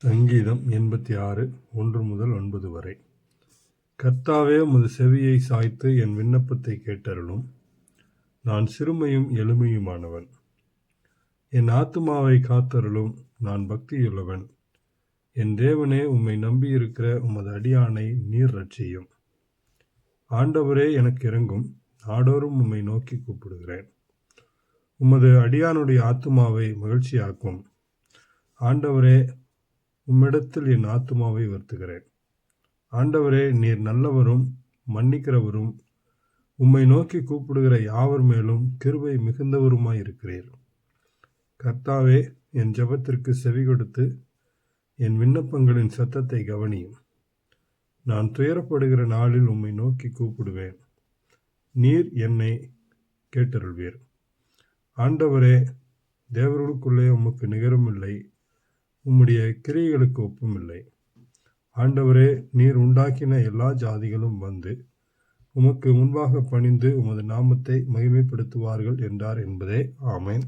சங்கீதம் எண்பத்தி ஆறு ஒன்று முதல் ஒன்பது வரை. கர்த்தாவே உமது செவியை சாய்த்து என் விண்ணப்பத்தை கேட்டருளும். நான் சிறுமையும் எளிமையுமானவன். என் ஆத்துமாவை காத்தருளும். நான் பக்தியுள்ளவன். என் தேவனே உம்மை நம்பியிருக்கிற உமது அடியானை நீர் ரட்சியும் ஆண்டவரே எனக்கு இறங்கும் நாடோறும் உம்மை நோக்கி கூப்பிடுகிறேன். உமது அடியானுடைய ஆத்துமாவை மகிழ்ச்சியாக்கும். ஆண்டவரே உம்மிடத்தில் என் ஆத்துமாவை வருத்துகிறேன். ஆண்டவரே நீர் நல்லவரும் மன்னிக்கிறவரும் உம்மை நோக்கி கூப்பிடுகிற யாவர் மேலும் கிருபை மிகுந்தவருமாயிருக்கிறீர் கர்த்தாவே என் ஜெபத்திற்கு செவி கொடுத்து என் விண்ணப்பங்களின் சத்தத்தை கவனியும். நான் துயரப்படுகிற நாளில் உம்மை நோக்கி கூப்பிடுவேன். நீர் என்னை கேட்டருள்வீர். ஆண்டவரே தேவர்களுக்குள்ளே உமக்கு நிகரமில்லை. உம்முடைய கிரியைகளுக்கு ஒப்புமில்லை. ஆண்டவரே நீர் உண்டாக்கின எல்லா ஜாதிகளும் வந்து உமக்கு முன்பாக பணிந்து உமது நாமத்தை மகிமைப்படுத்துவார்கள் என்றார் என்பதே. ஆமேன்.